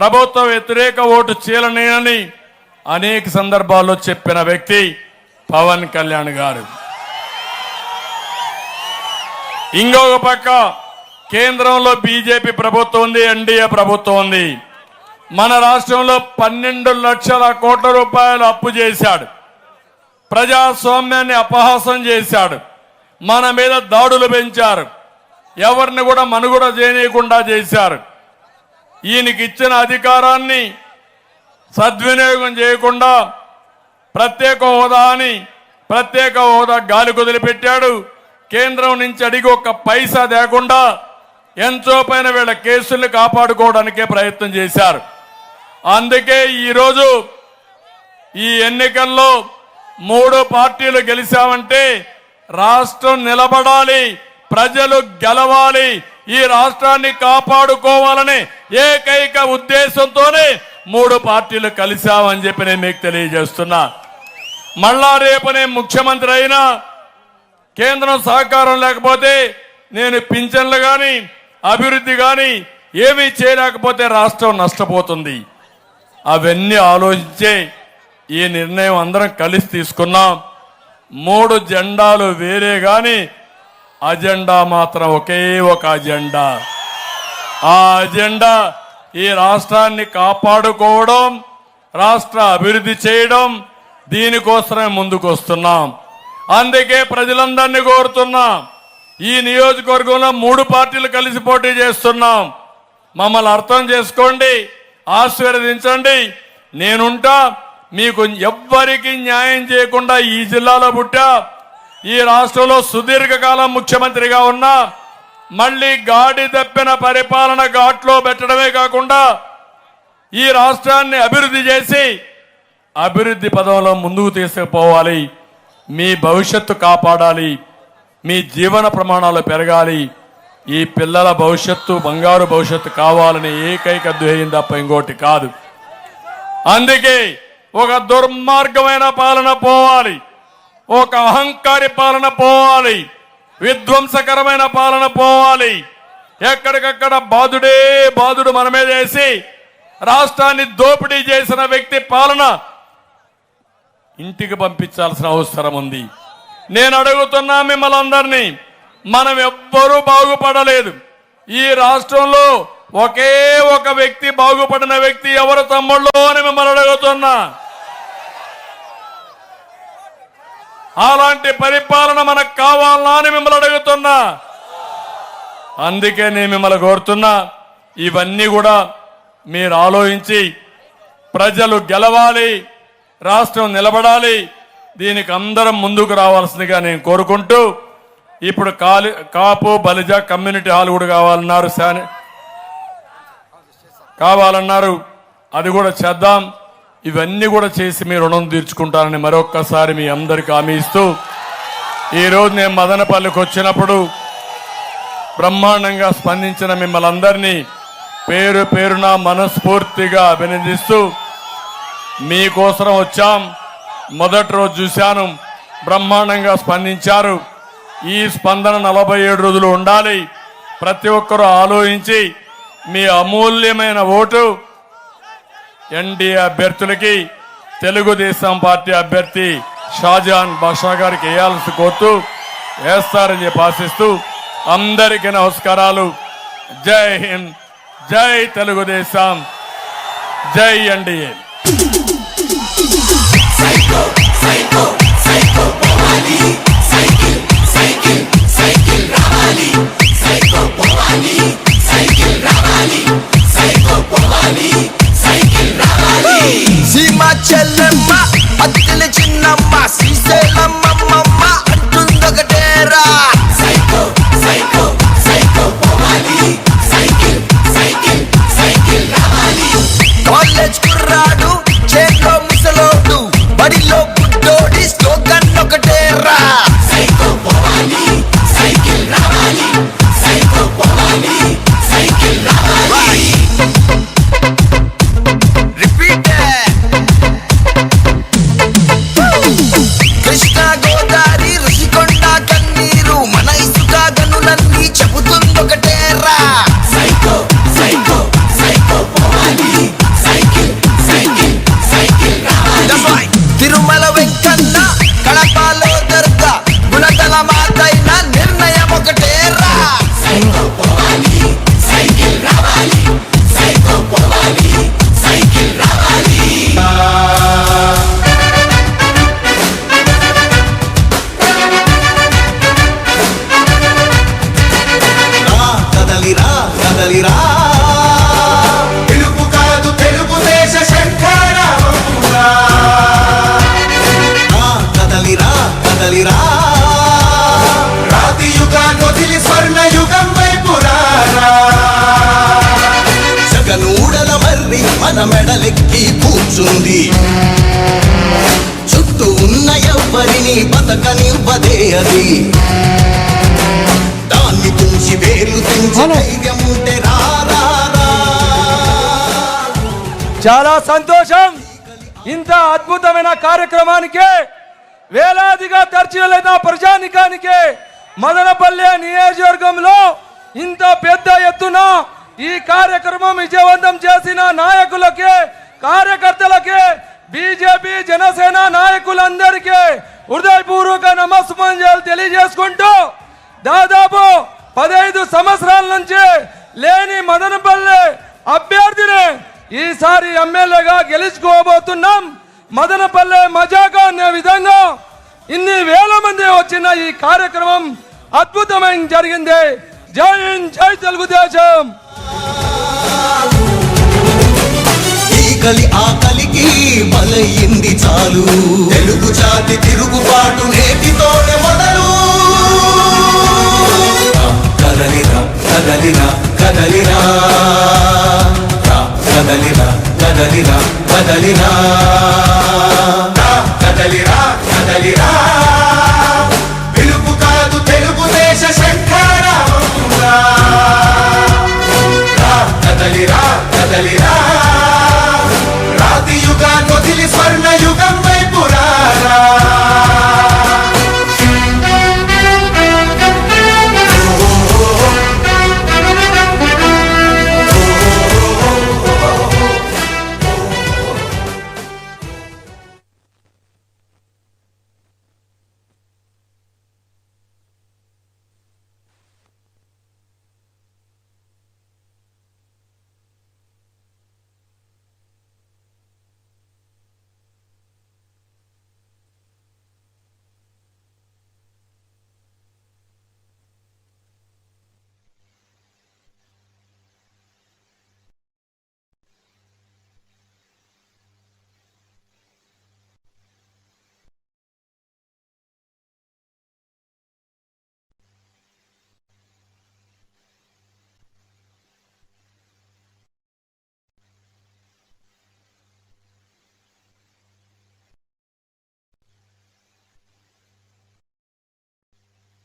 ప్రభుత్వ వ్యతిరేక ఓటు చీలనేనని అనేక సందర్భాల్లో చెప్పిన వ్యక్తి పవన్ కళ్యాణ్ గారు. ఇంకొక పక్క కేంద్రంలో బీజేపీ ప్రభుత్వం ఉంది ఎన్డీఏ ప్రభుత్వం ఉంది. మన రాష్ట్రంలో పన్నెండు లక్షల కోట్ల రూపాయలు అప్పు చేశాడు. ప్రజాస్వామ్యాన్ని అపహాసం చేశాడు. మన మీద దాడులు పెంచారు. ఎవరిని కూడా మనుగడ చేయనీయకుండా చేశారు. ఈయనకి ఇచ్చిన అధికారాన్ని సద్వినియోగం చేయకుండా ప్రత్యేక హోదా అని ప్రత్యేక హోదా గాలి కుదిలిపెట్టాడు. కేంద్రం నుంచి అడిగి ఒక్క పైసా లేకుండా ఎంతో పైన వీళ్ళ కేసుల్ని కాపాడుకోవడానికే ప్రయత్నం చేశారు. అందుకే ఈరోజు ఈ ఎన్నికల్లో మూడు పార్టీలు గెలిచామంటే రాష్ట్రం నిలబడాలి ప్రజలు గెలవాలి ఈ రాష్ట్రాన్ని కాపాడుకోవాలనే ఏకైక ఉద్దేశంతోనే మూడు పార్టీలు కలిశామని చెప్పి నేను మీకు తెలియజేస్తున్నా. మళ్ళా రేపు నేను ముఖ్యమంత్రి అయినా కేంద్రం సహకారం లేకపోతే నేను పింఛన్లు కానీ అభివృద్ధి కానీ ఏమీ చేయలేకపోతే రాష్ట్రం నష్టపోతుంది. అవన్నీ ఆలోచించే ఈ నిర్ణయం అందరం కలిసి తీసుకున్నాం. మూడు జెండాలు వేరే కానీ అజెండా మాత్రం ఒకే ఒక అజెండా. ఆ అజెండా ఈ రాష్ట్రాన్ని కాపాడుకోవడం రాష్ట్ర అభివృద్ధి చేయడం దీనికోసమే ముందుకు వస్తున్నాం అందుకే ప్రజలందరినీ కోరుతున్నాం. ఈ నియోజకవర్గంలో మూడు పార్టీలు కలిసి పోటీ చేస్తున్నాం. మమ్మల్ని అర్థం చేసుకోండి ఆశీర్వదించండి. నేనుంటా మీకు ఎవ్వరికి న్యాయం చేయకుండా ఈ జిల్లాలో పుట్టా. ఈ రాష్ట్రంలో సుదీర్ఘకాలం ముఖ్యమంత్రిగా ఉన్నా మళ్ళీ గాడి తప్పిన పరిపాలన ఘాట్లో పెట్టడమే కాకుండా ఈ రాష్ట్రాన్ని అభివృద్ధి చేసి అభివృద్ధి పదంలో ముందుకు తీసుకుపోవాలి. మీ భవిష్యత్తు కాపాడాలి. మీ జీవన ప్రమాణాలు పెరగాలి. ఈ పిల్లల భవిష్యత్తు బంగారు భవిష్యత్తు కావాలని ఏకైక ధ్యేయం తప్ప ఇంకోటి కాదు. అందుకే ఒక దుర్మార్గమైన పాలన పోవాలి. ఒక అహంకారి పాలన పోవాలి. విధ్వంసకరమైన పాలన పోవాలి. ఎక్కడికక్కడ బాధుడే బాధుడు మన మీద వేసి రాష్ట్రాన్ని దోపిడీ చేసిన వ్యక్తి పాలన ఇంటికి పంపించాల్సిన అవసరం ఉంది. నేను అడుగుతున్నా మిమ్మల్ని అందరినీ మనం ఎవ్వరూ బాగుపడలేదు. ఈ రాష్ట్రంలో ఒకే ఒక వ్యక్తి బాగుపడిన వ్యక్తి ఎవరు తమ్ముళ్ళు అని మిమ్మల్ని అడుగుతున్నా. అలాంటి పరిపాలన మనకు కావాలా అని మిమ్మల్ని అడుగుతున్నా. అందుకే నేను మిమ్మల్ని కోరుతున్నా. ఇవన్నీ కూడా మీరు ఆలోచించి ప్రజలు గెలవాలి రాష్ట్రం నిలబడాలి దీనికి అందరం ముందుకు రావాల్సిందిగా నేను కోరుకుంటూ ఇప్పుడు కాలి కాపు బలిజ కమ్యూనిటీ హాల్ కూడా కావాలన్నారు శాని కావాలన్నారు. అది కూడా చేద్దాం. ఇవన్నీ కూడా చేసి మీ రుణం తీర్చుకుంటానని మరొక్కసారి మీ అందరికి హామీ ఇస్తూ ఈరోజు నేను మదనపల్లికి వచ్చినప్పుడు బ్రహ్మాండంగా స్పందించిన మిమ్మల్ని అందరినీ పేరు పేరున మనస్ఫూర్తిగా అభినందిస్తూ మీకోసం వచ్చాం. మొదటి రోజు చూశాను బ్రహ్మాండంగా స్పందించారు. ఈ స్పందన నలభై ఏడు రోజులు ఉండాలి. ప్రతి ఒక్కరూ ఆలోచించి మీ అమూల్యమైన ఓటు ఎన్డీఏ అభ్యర్థులకి తెలుగుదేశం పార్టీ అభ్యర్థి షాజహాన్ బాషా గారికి వేయాల్సి కోరుతూ వేస్తారని చెప్పి ఆశిస్తూ అందరికీ నమస్కారాలు. జై హింద్ జై తెలుగుదేశం జై ఎన్డీఏ. సీమ మన మెడలెక్కి కూర్చుంది. చుట్టూ ఉన్న ఎవ్వరిని బతకనివ్వదే అది. దాన్ని తుంచి వేలు తుంచి ధైర్యం ఉంటే చాలా సంతోషం. ఇంత అద్భుతమైన కార్యక్రమానికి వేలాదిగా తరచలేదా ప్రజానికానికి మదనపల్లె నియోజకవర్గంలో ఇంత పెద్ద ఎత్తున ఈ కార్యక్రమం విజయవంతం చేసిన నాయకులకి కార్యకర్తలకి బీజేపీ జనసేన నాయకులందరికీ హృదయపూర్వక నమస్సుమంజలు తెలియజేసుకుంటూ దాదాపు పదహైదు సంవత్సరాల నుంచి లేని మదనపల్లె అభ్యర్థిని ఈసారి ఎమ్మెల్యేగా గెలుచుకోబోతున్నాం. మదనపల్లె మజాగా అనే విధంగా ఇన్ని వేల మంది వచ్చిన ఈ కార్యక్రమం అద్భుతమైన జరిగింది. జై హింద్ జై తెలుగుదేశం. ఈ కలి ఆకలికి బలయింది చాలు. తెలుగు జాతి తిరుగుబాటు నేటితోనే మొదలు. కదలిరా కదలిరా కదలిరా కదలిరా కదలిరా కదలిరా కదలిరా కదలిరా కదలిరా రాతి యుగాన్ని వదిలి స్వర్ణ